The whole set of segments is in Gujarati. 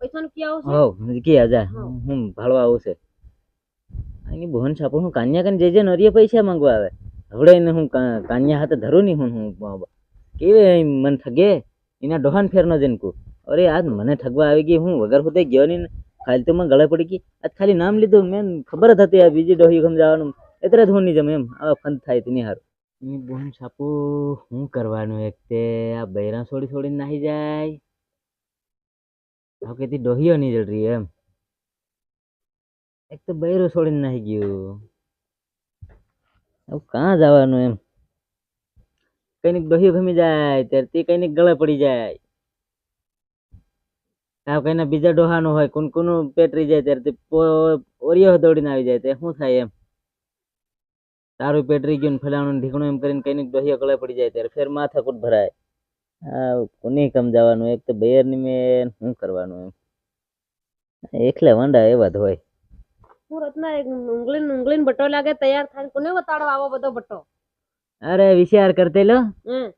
પૈસાનું કી આવશે? હો કી આજા હું ભાળવા આવશે છે. એની બોહન છાપો હું કાન્યા કન જે જે નરીએ પૈસા માંગવા આવે? હવડે એને હું કાન્યા હાથે ધરું નહીં હું હું કેવે મન ઠગે? એના ડોહાન ફેરનો જનકુ અરે આજ મને ઠગવા આવી ગઈ હું વગર હોતે ગયો નહીં ખાલી તો મને ગળે પડી ગઈ. આજ ખાલી નામ લીધું મેં ખબર જ હતી આ બીજી ડોહી સમજાવવાનું એટલે જ હું નહીં જમ એમ. આવા ફંદ થાય તેની હારું. બોન બોહન છાપુ શું કરવાનું એક તે? આ બૈરા છોડી છોડીને નાહી જાય? હવે કેતી ડોહીઓ નહીં જડ રહી એમ. એક તો બૈરો છોડીને નાહી ગયું. હવે કાં જવાનું એમ? કંઈક ડોહિયો ગમી જાય, ત્યારે તે કંઈક ગળે પડી જાય. આ કઈને બીજા ડોહાનું હોય કોણ પેટ પેટરી જાય, ત્યારે ઓરિયો દોડીને આવી જાય, તે શું થાય એમ? તારું પેટરી ગયું ને ફલાણું ઢીકણું એમ કરીને કંઈક ડોહિયો ગળે પડી જાય, ત્યારે ફેર માથાકૂટ ભરાય. આ કોને કમ જવાનું એક તો બેરની મેં શું કરવાનું એમ? એકલા વંડા એવા જ હોય. સુરતના એક ઉંગલીન ઉંગલીન બટો લાગે તૈયાર થાય કોને બતાડવા આવો બધો બટો? અરે વિચાર કરતે લો. હમ.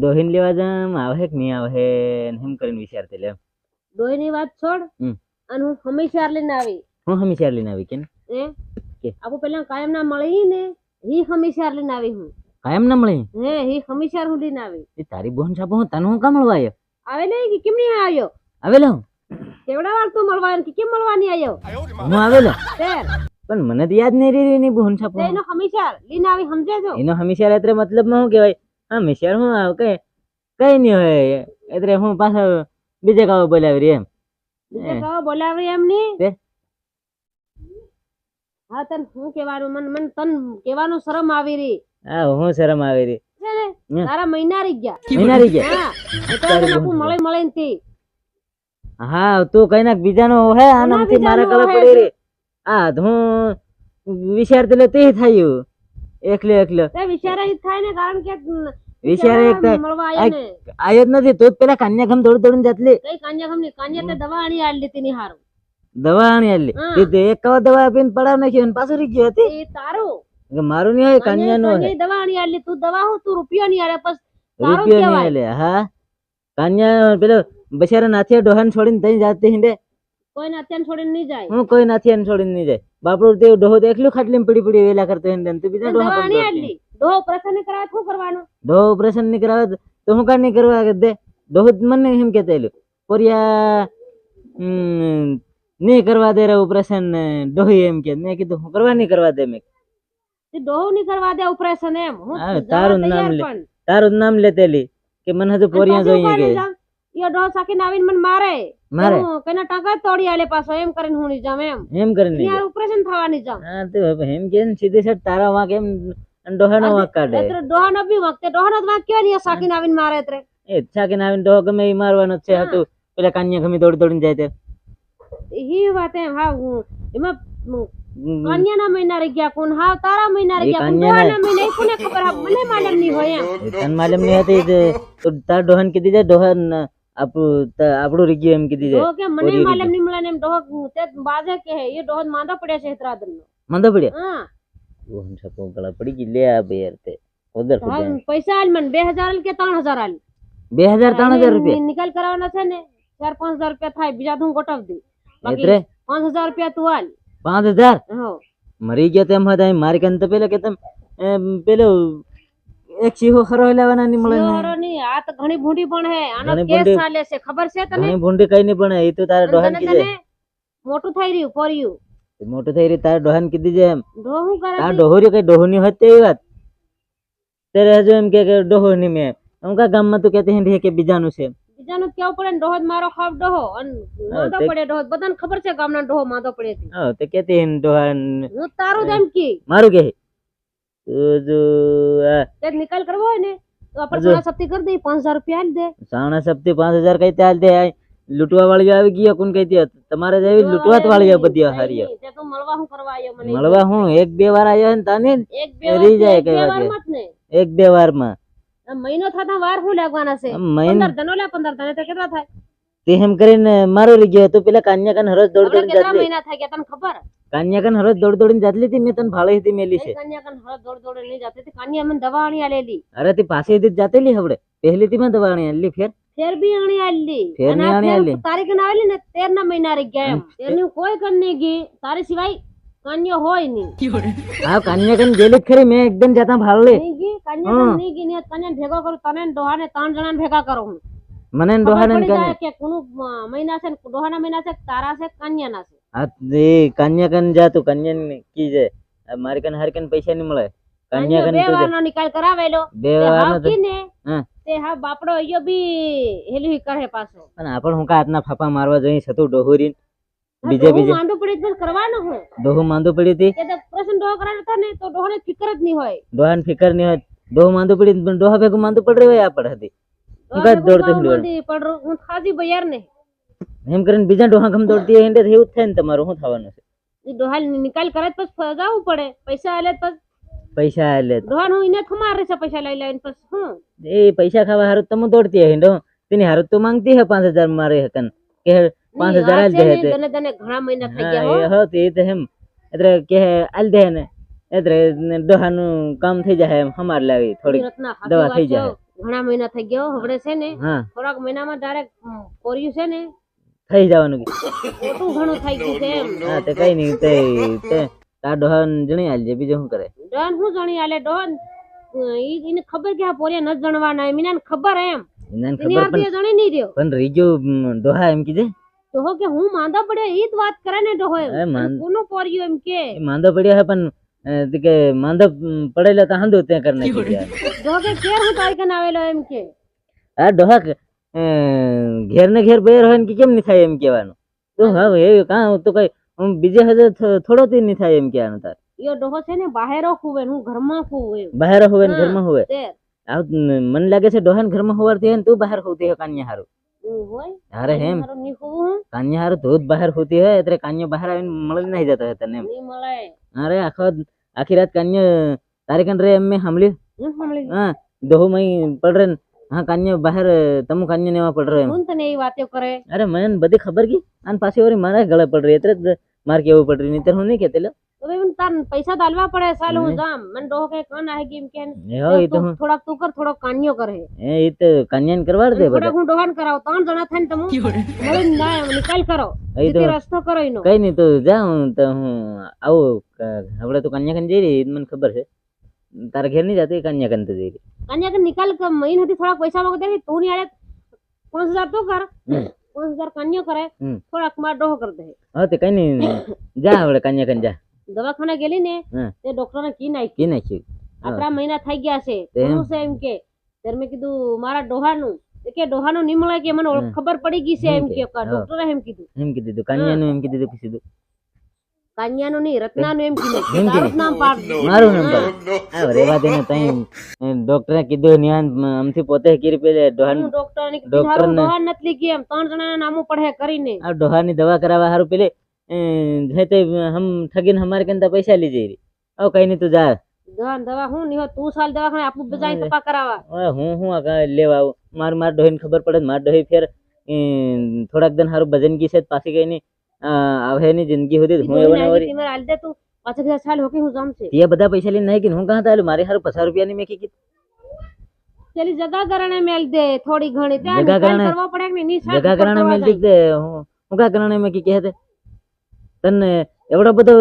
ડોહીને લેવા જામ આવે કે નહીં આવે એમ કરીને વિચારતે લે. ડોહીની વાત છોડ. હમ. અને હું હંમેશા લઈને આવી. હું હમી વિચાર લઈને આવી કે ને? હે? કે? આપું પેલા કાયમ ના મળી ને હી હંમેશા લઈને આવી હું. કાયમ ના મળી? હે હી હંમેશા હું લઈને આવી. એ તારી બોન હું તને હું કામ મળવા આવ્યો આવે નહીં કે કેમ નહીં આવ્યો આવેલો હું. કેવડા વાર તું મળવા કે કેમ મળવાની આવ્યો હું આવેલો પણ મને તો યાદ નહીં રહી ની બોન તે એનો હંમેશા લઈને આવી સમજે જો એનો હમીશા એટલે મતલબ શું કહેવાય? હમીશા હું આવ કે કઈ નહીં હોય. એટલે હું પાછો બીજે કાવો બોલાવી એમ. બીજે હે. કહો બોલાવી એમ નહીં? હા તન શું કહેવાનું? મન મન તન કહેવાનું શરમ આવી રહી. હા હું શરમ આવી રહી. તારા મહિના રહી ગયા. મહિના રહી ગયા? તો મળે મળે ને તે હા તું કઈ નાખ બીજાનો હે? આનામથી મારા કલા પડી રે આ તો હું વિચારતી લે તે થયું. એકલે એકલે. તે વિચાર જ થાય ને કારણ કે વિચાર એક થાય આયો જ નથી. તો પેલા કન્યા દોડ દોડી દોડીને જાતલી. કઈ કાન્યા ની કન્યા તે દવા આણી આલી ની હારું. દવા આણી આલી. તે એક કવા દવા આપીને પડાવ નાખ્યો પાછું રહી ગયો હતી. એ તારું. મારું નહીં હોય કન્યા નો કાન્યાએ દવા આણી આલી તું દવા હું તું રૂપિયો નહીં આલે બસ રૂપિયો કહેવાય. આલે હા? કન્યા પેલો બચારા નાથિયા ડોહાને છોડીને તઈ જાતે હિંડે. કોઈ અત્યાર છોડીને નહીં જાય. હું કોઈ નાથિયાને છોડીને નહીં જાય. બાપરો તે ડોહો તો એકલું ખાટલીમાં પડી પડી વેલા કરતો હિંડે ને તું બીજા દવા ડોહા આણી પર આલી ડો ઓપરેશન કરાવે શું કરવાનું? ડોહો ઓપરેશન નહીં કરાવે તો હું કાંઈ નહીં કરવા કે દે. ડોહો મને એમ કહેતા એલું પોરિયા નહીં કરવા દે રે ઓપરેશન ડોહી એમ કે મેં કીધું હું કરવા નહીં કરવા દે મેં. તે ડોહું નહીં કરવા દે ઓપરેશન એમ. હું તારું નામ લે. તારું નામ લેતેલી કે મને અને પોરિયા જોઈએ કે. ઈયો ડોહ સાકીને આવીને મને મારે. મારે? હું કઈના ટકા તોડી આલે પાછો એમ કરીને હું નહીં જામ એમ. એમ કરીને યાર ઓપરેશન થવાની જામ હા તો એમ કે ને સીધી સાઈડ તારા વાંક એમ ડોહાનો વાંક કાઢે. એટલે ડોહાનો બી વાંક ડોહાનો વાંક કેવા નહીં સાકીને આવીને મારે એટલે. એ છાકીને આવીને ડોહો ગમે એ મારવાનો છે હતું પેલા કાન્યા ગમે દોડી દોડીને જાય તે. ઈ વાત એમ હા એમાં હમ, કન્યાના મહિના રહી ગયા કોણ હા તારા મહિના રહી એ ગયા કોણ કન્યાના- ડોહાના મહિના એ કોને ખબર હા મને માલમ નહીં હોય એમ એ તને માલુમ નહીં હતી તે તો તાર ડોહાને કીધી જાય ડોહાન આપણું તા- આપણું રીગ્યું એમ કીધી જાય ડોહો કે મને ઓરી માલમ નહીં મળે ને એમ ડોહો તે બાજે કે હે એ ડોહો માંદો પડ્યા છે હેતરાદન નો મંદો પડ્યા હા ઓહન છપો ગળા પડી ગઈ લે આ બે યાર તે ઉધર તો હવે પૈસા આલ મને બે હજાર આલ કે ત્રણ હજાર આલ બે હજાર ત્રણ હજાર રૂપિયા ની- નિકાલ કરાવવાના છે ને ચાર પાંચ હજાર રૂપિયા થાય બીજા તો હું ગોઠવ દઉં બાકી એટલે પાંચ હજાર રૂપિયા તું આલ પાંચ હજાર? મરી ગયા તેમ હતા મારી કાન તો પેલો કે તેમ પેલો એક સિંહો ખરો લેવાના નહીં મળે આ તો ઘણી ભૂંડી પણ હે. આનો કેસ ચાલે છે ખબર છે તને? ઘણી ભૂંડી કઈ નહીં પણ એ તો તારે ડોહન કીધે. મોટું થઈ રહ્યું પોર્યું. મોટું થઈ રહ્યું તારે ડોહન કીધી છે એમ. ડોહું કરે આ ડોહરી કઈ ડોહની હોત તે વાત? ત્યારે હજુ એમ કે ડોહોની મેં. એમ કા ગામમાં તો કહેતી હે કે બીજાનું છે બીજાનું કેવું પડે ને ડોહો મારો ખાવ ડોહો અને માંદો પડે ડોહો. બધાને ખબર છે ગામના ડોહો માંદો પડે છે. હા તો કેતી હિંડ ડોહાન હું તારું જ એમ કી. મારું કે જો તે નિકાલ કરવો હોય ને તો આપણે સાણા સપ્તી કરી દે પાંચ હજાર રૂપિયા આલ દે. સાણા સપ્તી પાંચ હજાર કઈ ચાલ દે. લૂંટવા વાળી આવી ગયો કોણ કઈ દે? તમારે જેવી લૂંટવા વાળી વાળી બધી હારી તે તું મળવા હું કરવા આવ્યો મને. મળવા હું? એક બે વાર આવ્યો ને તાને એક બે વાર જાય ને. એક બે વારમાં. આ મહિનો થતા વાર હું લાગવાના છે? આમ મહિન પંદર ધનો લે પંદર ધને તો કેટલા થાય? તે એમ કરીને મારો લઈ ગયો તો પેલા કાન્યા કન હરજ દોડ દોડીને કેટલા જાતલી મહિના થઈ ગયા તને ખબર? કાન્યા કન હરજ દોડ દોડીને જાતલી હતી મેં તને ભાળે હતી મેલી છે. કન્યા કન હળ દોડ દોડ લઈ જતી હતી. કાન્યા મને દવા આણી આલેલી. અરે તે પાસે હતી જાતેલી હવડે. પહેલી થી માં દવાણી આલેલી ફેર. ફેર બી આણી આલી ફેર આણી આલી? તારીખ આવેલી ને 13 ના મહિના રહી ગયા એમ. એની કોઈ કન્યા ગઈ તારી સિવાય કન્યા હોય નહીં. હા કન્યા કન ગયેલી જ ખરી? મેં એકદમ જાતા ભાળલી. નહીં ગઈ કન્યા કન નહીં ગઈ ને કન્યા ભેગો કરું તને ને ડોહા ને ત્રણ જણા ભેગા કરો હું. મને ને ખબર ડોહાને ને પડી કન્યા. જાય કે કોનું મહિના છે ને ડોહાના મહિના છે તારા છે કન્યા ના છે. આ એ કન્યા કન જા તું? કન્યા ને કી જે મારી કન હર કન પૈસા નહીં મળે. કન્યા કન બે તું નિકાલ કરાવેલો. બે તે વાર હાવ કી ને તે હા બાપડો અયો બી હેલી કરે પાછો. પણ આપણ હું કા આતના ફાફા મારવા જઈ છતું ડોહુરી હા, બીજે બીજે? માંદું પડી તો કરવાનો હોય ડોહું માંદું પડી હતી? કે તો પ્રશ્ન ડોહો કરાવે હતા ને તો ડોહાને ફિકર જ નહીં હોય. ડોહાને ફિકર નહીં હોય. ડોહું માંદું પડી પણ ડોહા ભેગું માંદું પડ રહ્યું હોય આપણ હતી. હું કાંઈ દોડતો. મંદી પડ હું થાજી બયાર ને. એમ કરીને બીજા ડોહા ગમ દોડતી એટલે એવું થાય ને તમારું શું થવાનું છે? એ ડોહા નિકાલ કરે તો પછી જવું પડે પૈસા આલે તો પૈસા આલે ડોહા નું ઇને ખમાર છે પૈસા લઈ લઈને પછી હું? એ પૈસા ખાવા હારું તમે દોડતી હોય ડો તેની હારું તો માંગતી હે પાંચ હજાર મારે હકન કે પાંચ હજાર આલ દે તે. તને તને ઘણા મહિના થઈ ગયા હો હો. તે તો એમ. એટલે કે આલ દે ને. એટલે ડોહાનું કામ થઈ જાય એમ હમાર લાવી થોડી દવા થઈ જાય ઘણા મહિના થઈ ગયો હવડે છે ને. થોડાક મહિનામાં ડાયરેક્ટ કોર્યું છે ને. થઈ જવાનું કે. ખોટું ઘણું થઈ ગયું છે એમ. હા તે કઈ નહીં તે તે તાર ડોહન જણી આલજે બીજો શું કરે? ડોન શું જણી આલે? ડોન ઈને એને ખબર કે આ પોરિયા ન જણવાના એમ એને ખબર એમ. એની ખબર પણ જણી નહીં રહ્યો. પણ રીજો ડોહા એમ કીધે ડોહો કે હું માંદા પડ્યો ઈ જ વાત કરે ને તો હોય. કોનો પોર્યો એમ કે? એ માંદો પડ્યો હે પણ તે કે માંદો પડેલો તો હાંદો તે કરી નાખી જો ડોહો કે કેર હું તારી કન આવેલો એમ કે. આ ડોહક ઘેર ને ઘેર બેર હોય ને કે કેમ ની થાય એમ કેવાનું તો હવે એ કા તો કઈ હું બીજે હજે થોડો તી ની થાય એમ કેવાનું તાર. યો ડોહો છે ને બહારો ને હું ઘરમાં ખુવે એમ. બહાર હોય ને હા. ઘરમાં તે. આવ મને લાગે છે ડોહન ઘરમાં હોવારથી હે ને તું બહાર હોતી હે કાન્યા હારું. હું અરે હું? કાન્યા હારું જ બહાર હોતી હોય એટલે કાન્યો બહાર આવીને મળી નહીં જતો હોય તને એમ. અરે આખો આખી રાત કાન્યો તારે કન રે એમ મેં સાંભળ્યું? હું સાંભળી હા ડોહો મય પડ ને. હા કાન્યો બહાર તમુ કાન્યો નેવા પડ રહ્યો એમ. તને એ વાતો કરે? અરે મને બધી ખબર કી? અને પાછી ઓરી મારા ગળે પડ રહી. એટલે માર કેવું પડ રહી. નહીં હું નહીં કહેતી લે. તો ભાઈ તાર પૈસા દાલવા પડે સાલ હું. જામ મને ડોહો કે કાન આહે કેમ કે એ તો થોડાક તું કર થોડોક કાન્યો કરે. એ એ તો કન્યાને કરવાડ દે બધા. હું ડોહાન કરાવ ત્રણ જણા થઈને તમે મળીને ના નિકાલ કરો. એ તો રસ્તો કરો એનો. કઈ નહીં તું જા હું તો હું આવું હવે તું કન્યા કન જઈ રહી મને ખબર છે. તારા ઘેર નહીં જતી કન્યા કન તો જઈ રહી. કાન્યા કે નિકાલ મહિન હતી થોડા પૈસા માંગો દે તું ની આડે પાંચ હજાર તું કર. પાંચ હજાર કાન્યો કરે થોડાકમાં ડોહો કરી દે. હા તે કઈ નહીં જા હવે કન્યા કન જા. દવાખાને ગેલી ને તે ડોક્ટર ને કી નાખી કી નાખી. આટલા મહિના થઈ ગયા છે. તેમ? છે એમ કે. ત્યારે મેં કીધું મારા ડોહાનું. કે ડોહાનું નહીં મળે કે મને ખબર પડી ગઈ છે એમ કે, કે. ડોક્ટરે એમ કીધું. એમ કીધું તું. એમ કીધું તું કીધું કાન્યાનું નહીં રત્નાનું એમ કીધું. તારું કીધું? નામ પાડ. દે. મારું નામ પાડ. આ રેવા દે તઈ. ડોક્ટરે કીધું નિહાન અમથી પોતે કીરી પેલે ડોહાન ડોક્ટર ને ડોક્ટર કીધું ને- ડોહા નથી લીધી એમ ત્રણ જણા નામો પડે કરીને. આ ડોહાની દવા કરાવવા હારું પેલે અ, હે તે હમ ઠગીને હમારે કંતા પૈસા લઈ જઈ રહી હવે કઈ નહીં તું જા. દવા દવા હું નહીં તું સાલ દવાખાને આપણું બજાઈ હા. તપા કરાવવા. હવે હું હું આ કાંઈ લેવા આવું? માર માર ડોહીને ખબર પડે ને માર ડોહી ફેર અ, થોડાક દિન હારું ભજન ગઈ છે તો પાછી કઈ નહીં. આવે ની જિંદગી હોતી હું એવું ને વળી. તીમર આલ દે તું. પાછા કીધા સાલ હોકે હું જામ છે તે બધા પૈસા લઈને નહીં કે હું કાં હતા મારી હારું પચાસ રૂપિયાની મેં કી ચલી જગા કરણે મેલ દે થોડી ઘણી. ત્યાં જગા કરણે- કરવા પડે કે નહીં? જગા કરણે મેલ દે હું હું કા કરણે મેં કહે તે? તને એવડો બધો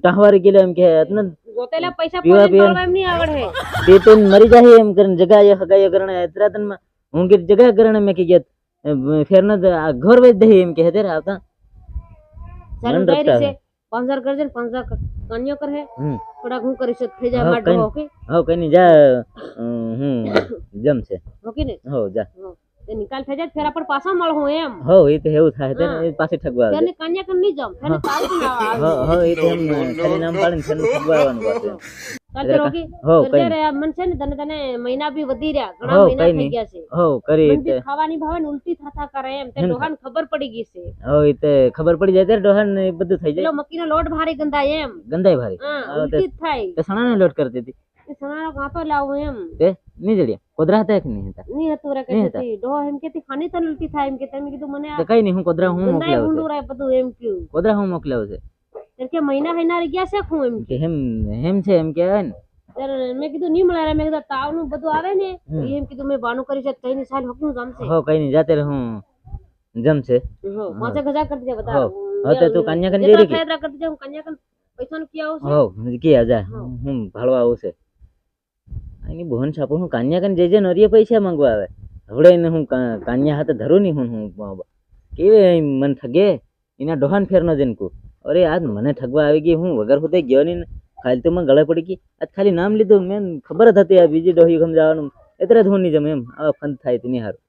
ટાહવારી ગયેલો એમ કે તને ગોતેલા પૈસા પીવા. પાડવા એમ નહીં આવડે. તે તો મરી જાય એમ કરીને જગાય હગાય કરણે એતરા તને હું કે જગા કરણે મેં કી ગયા ફેર ન ઘર વેચ દે એમ કે તે આવતા. ડાયરી રખતા છે પાંચ કરજે ને પાંચ કન્યો કરે થોડાક હું કરી શકું થઈ જાય હા, માર કઈ ડોહો કઈ નહીં જા હું જમશે. ઓકે ને? હો જા. નિકાલ થઈ જાય ફેર આપણે પાછા મળું હું એમ. હો એ તો એવું થાય તેને હા. પાછી ઠગવા આવે તેને કન્યા કન નહીં જમ તેને તારીખ ના આવે. હો એ તો એમ ખાલી નામ પાડીને તેને ઠગવા આવવાનું પાછું હવ કઈ કરજે રે આ મન છે ને તને તને મહિના બી વધી રહ્યા ઘણા મહિના થઈ ગયા છે. હવ કરી તે. ખાવાની ભાવે ને ઉલટી થતા કરે એમ તે હમ. ખબર પડી ગઈ છે. હવ એ તે ખબર પડી જાય ત્યારે ડોહાન ને બધું થઈ જાય. પેલો મક્કીનો લોટ ભારી ગંધાય એમ. ગંદાય ભારી. હા હા, ઉલટી થાય. તે સણાને લોટ કરતી હતી. સણાનો કાંટો લાવું એમ. તે કોદરા હતા કે નહીં હતા નહીં હતું રે કે કે ડો એમ કેતી ખાની તને ઉલટી થાય એમ કે તમે કીધું મને તો કઈ નહીં હું કોદરા હું મોકલાવ છું. છે બધું એમ કયું કોદરા હું મોકલાવું છે? એમ કે મહિના હેના રહી ગયા છે હું એમ કે હેમ હેમ છે એમ કે ને. મેં કીધું નહીં મળે. મેં કીધું તાવનું બધું આવે ને એમ કીધું મેં બાનું કરી છે કઈ નહીં સાહેબ હકનું જમશે. હો કઈ નહીં જાતે હું જમશે. હો પાંચેક હજાર કરી દે બધા. હો. તો તું કન્યાકન જઈ રહી કે? થાય એટલા કરી દે હું કન્યા કન પૈસા નું ક્યાં આવશે હો કે જા હા. હું ભાળવા આવશે એની બોન છાપો હું કાન્યા કને જે જે નરીએ પૈસા માંગવા આવે. હવડે એને હું કાન્યા હાથે ધરું નહીં હું હું કેવી મન ઠગે? એના ડોહાન ફેરનો જનકુ અરે, આજ મને ઠગવા આવી ગઈ, હું વગર હોતે ગયો નહીં ખાલી તો મને ગળે પડી ગઈ. આજ ખાલી નામ લીધું, મેં ખબર જ હતી આ બીજી ડોહી સમજાવવાનું એટલે જ હું નહીં જમ એમ. આવા ફંદ થાય તેની હારું